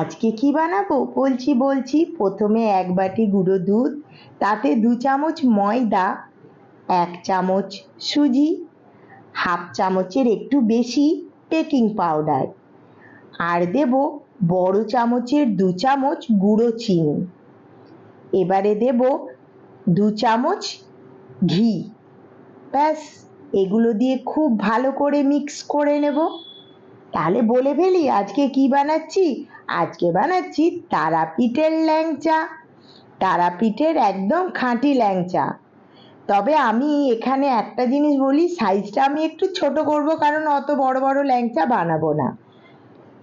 আজকে কি বানাবো? বলছি বলছি, প্রথমে এক বাটি গুঁড়ো দুধ, তাতে দু চামচ ময়দা, এক চামচ সুজি, হাফ চামচের একটু বেশি বেকিং পাউডার আর দেব বড় চামচের দু চামচ গুঁড়ো চিনি। এবারে দেব দু চামচ ঘি। ব্যাস, এগুলো দিয়ে খুব ভালো করে মিক্স করে নেব। তাহলে বলে ফেলি, আজকে কি বানাচ্ছি? আজকে বানাচ্ছি তারাপীঠের ল্যাংচা। তারাপীঠের একদম খাঁটি ল্যাংচা। তবে আমি এখানে একটা জিনিস বলি, সাইজটা আমি একটু ছোট করব কারণ অত বড় বড় ল্যাংচা বানাবো না।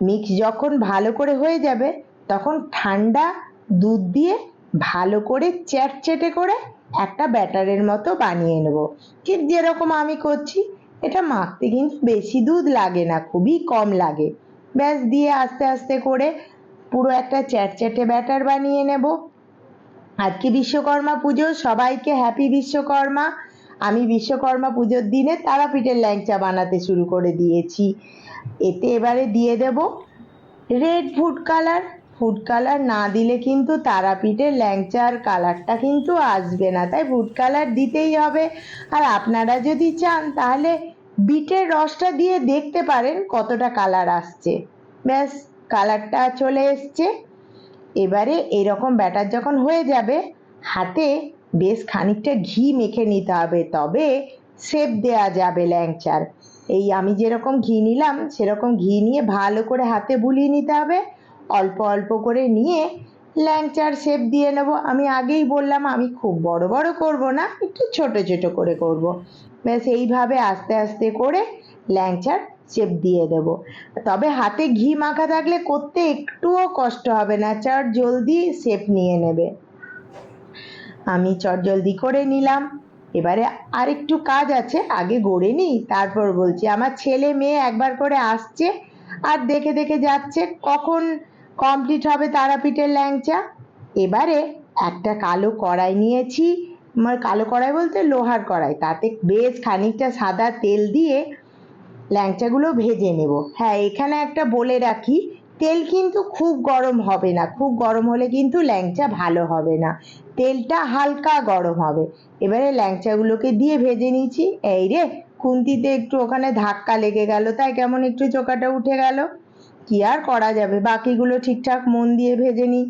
মিক্স যখন ভালো করে হয়ে যাবে, তখন ঠান্ডা দুধ দিয়ে ভালো করে চ্যাটচেটে করে একটা ব্যাটারের মতো বানিয়ে নেব। ঠিক যেরকম আমি করছি এটা মাখতে কিন্তু বেশি দুধ লাগে না, খুবই কম লাগে। ব্যাস, দিয়ে আস্তে আস্তে করে পুরো একটা চ্যাটচ্যাটে ব্যাটার বানিয়ে নেব। আজকে বিশ্বকর্মা পুজো সবাইকে হ্যাপি বিশ্বকর্মা। আমি বিশ্বকর্মা পুজোর দিনে তারাপীঠের ল্যাংচা বানাতে শুরু করে দিয়েছি। এতে এবারে দিয়ে দেব red food colour food colour না দিলে কিন্তু তারাপীঠের ল্যাংচার কালারটা কিন্তু আসবে না। তাই ফুড কালার দিতেই হবে। আর আপনারা যদি চান, তাহলে বিটের রসটা দিয়ে দেখতে পারেন কতটা কালার আসছে। ব্যাস কালারটা চলে এসছে। এবারে এরকম ব্যাটার যখন হয়ে যাবে, হাতে বেশ খানিকটা ঘি মেখে নিতে হবে। তবে সেপ দেওয়া যাবে ল্যাংচার। এই আমি যেরকম ঘি নিলাম, সেরকম ঘি নিয়ে ভালো করে হাতে বুলিয়ে নিতে হবে। অল্প অল্প করে নিয়ে ল্যাংচার শেপ দিয়ে নেব। আমি আগেই বললাম, আমি খুব বড় বড় করব না, একটু ছোট ছোট করে করব। ব্যাস, এইভাবে আস্তে আস্তে করে ল্যাংচার শেপ দিয়ে দেব। তবে হাতে ঘি মাখা থাকলে করতে একটুও কষ্ট হবে না, চট জলদি শেপ নিয়ে নেবে। আমি চট জলদি করে নিলাম। এবারে আরেকটু কাজ আছে, আগে গড়ে নিই, তারপর বলছি। আমার ছেলে মেয়ে একবার করে আসছে, আর দেখে দেখে যাচ্ছে কখন কমপ্লিট হবে তারাপীঠের ল্যাংচা। এবারে একটা কালো কড়াই নিয়েছি। আমার কালো কড়াই বলতে লোহার কড়াই। তাতে বেশ খানিকটা সাদা তেল দিয়ে ল্যাংচাগুলো ভেজে নেব। হ্যাঁ এখানে একটা বলে রাখি, তেল কিন্তু খুব গরম হবে না। খুব গরম হলে কিন্তু ল্যাংচা ভালো হবে না। তেলটা হালকা গরম হবে। এবারে ল্যাংচাগুলোকে দিয়ে ভেজে নিয়েছি। এই রে, খুন্তিতে একটু ওখানে ধাক্কা লেগে গেল। তাই কেমন একটু চোকাটা উঠে গেল। কি আর করা যাবে? বাকিগুলো ঠিকঠাক মন দিয়ে ভেজে নিই।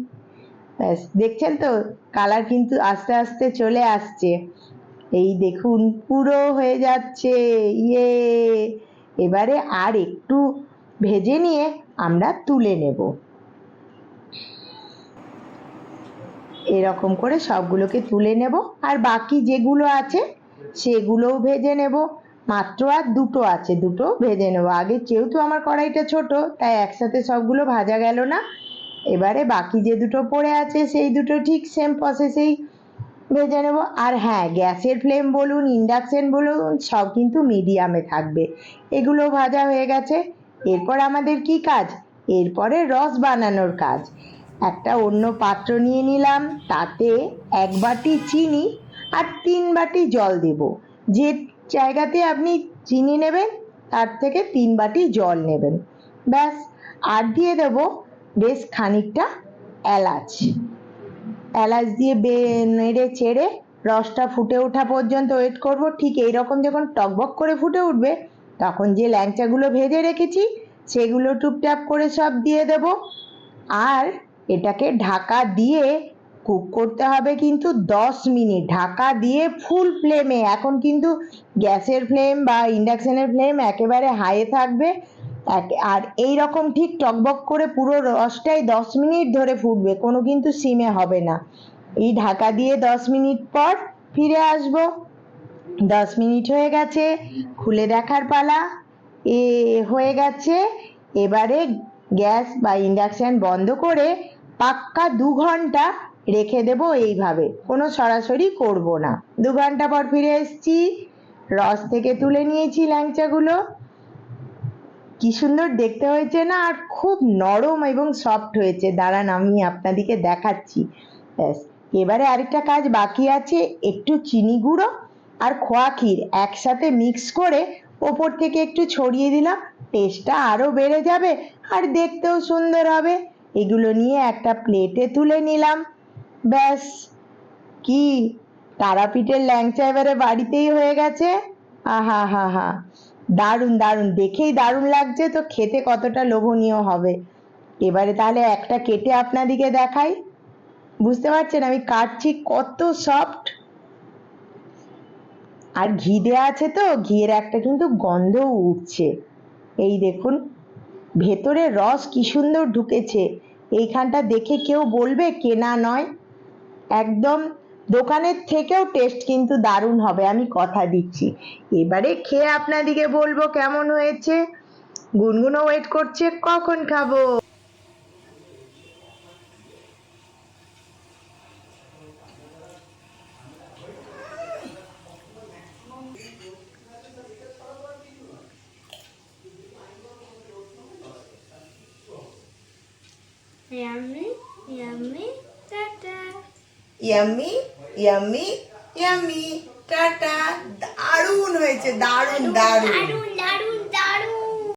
ব্যাস, দেখছেন তো? কালার কিন্তু আস্তে আস্তে চলে আসছে। এই দেখুন, পুরো হয়ে যাচ্ছে। ইয়ে! এবারে আর একটু ভেজে নিয়ে আমরা তুলে নেব। এরকম করে সবগুলোকে তুলে নেব। আর বাকি যেগুলো আছে, সেগুলোও ভেজে নেব। মাত্র আর দুটো আছে, দুটো ভেজে নেব। আগে যেহেতু আমার কড়াইটা ছোট, তাই একসাথে সবগুলো ভাজা গেল না। এবারে বাকি যে দুটো পড়ে আছে, সেই দুটো ঠিক সেম প্রসেসেই ভেজে নেব। আর হ্যাঁ গ্যাসের ফ্লেম বলুন ইন্ডাকশন বলুন, সব কিন্তু মিডিয়ামে থাকবে। এগুলো ভাজা হয়ে গেছে। এরপর আমাদের কি কাজ? এরপরে রস বানানোর কাজ। একটা অন্য পাত্র নিয়ে নিলাম, তাতে এক বাটি চিনি আর তিন বাটি জল দেব। যে জায়গাতে আপনি চিনি নেবেন, তার থেকে তিন বাটি জল নেবেন। ব্যাস, আর দিয়ে দেব বেশ খানিকটা এলাচ। এলাচ দিয়ে বে, নেড়ে চেড়ে রসটা ফুটে ওঠা পর্যন্ত ওয়েট করব। ঠিক এইরকম যখন টকবক করে ফুটে উঠবে, তখন যে ল্যাংচাগুলো ভেজে রেখেছি, সেগুলো টুপটাপ করে সব দিয়ে দেব। আর এটাকে ঢাকা দিয়ে কুক করতে হবে কিন্তু দশ মিনিট ঢাকা দিয়ে ফুল ফ্লেমে এখন কিন্তু গ্যাসের ফ্লেম বা ইন্ডাকশনের ফ্লেম একেবারে হাইয়ে থাকবে। আর এই রকম ঠিক টকবক করে পুরো রসটাই দশ মিনিট ধরে ফুটবে, কোনো কিন্তু সিমে হবে না। এই ঢাকা দিয়ে দশ মিনিট পর ফিরে আসব। দশ মিনিট হয়ে গেছে, খুলে দেখার পালা। এ, হয়ে গেছে। এবারে গ্যাস বা ইন্ডাকশান বন্ধ করে পাক্কা দু ঘণ্টা রেখে দেবো এইভাবে। কোনো সরাসরি করব না। দু ঘণ্টা পর ফিরে এসেছি। রস থেকে তুলে নিয়েছি ল্যাংচাগুলো। কি সুন্দর দেখতে হয়েছে না? আর খুব নরম এবং সফট হয়েছে। দাঁড়ান, আমি আপনাদেরকে দেখাচ্ছি। ব্যাস, এবারে আরেকটা কাজ বাকি আছে। একটু চিনি গুঁড়ো আর খোয়া ক্ষীর একসাথে মিক্স করে ওপর থেকে একটু ছড়িয়ে দিলাম। টেস্টটা আরও বেড়ে যাবে আর দেখতেও সুন্দর হবে। এগুলো নিয়ে একটা প্লেটে তুলে নিলাম। ব্যাস। কি? তারাপীঠের ল্যাংচা এবারে বাড়িতেই হয়ে গেছে? আহা হা হা দারুণ দারুণ। দেখেই দারুণ লাগছে তো খেতে কতটা লোভনীয় হবে। এবারে তাহলে একটা কেটে আপনাদিকে দেখাই। বুঝতে পারছেন আমি কাটছি কত সফট আর ঘি দেওয়া আছে তো, ঘিয়ের একটা কিন্তু গন্ধও উঠছে। এই দেখুন, ভেতরে রস কি সুন্দর ঢুকেছে। এইখানটা দেখে কেউ বলবে, কেনা নয়। একদম দোকানের থেকেও টেস্ট কিন্তু দারুণ হবে আমি কথা দিচ্ছি। এবারে খেয়ে আপনাদিকে বলব কেমন হয়েছে। গুনগুনও ওয়েট করছে কখন খাব? Yummy, yummy, tata. Yummy yummy yummy tata. দারুণ হয়েছে দারুণ। দারুণ দারুণ।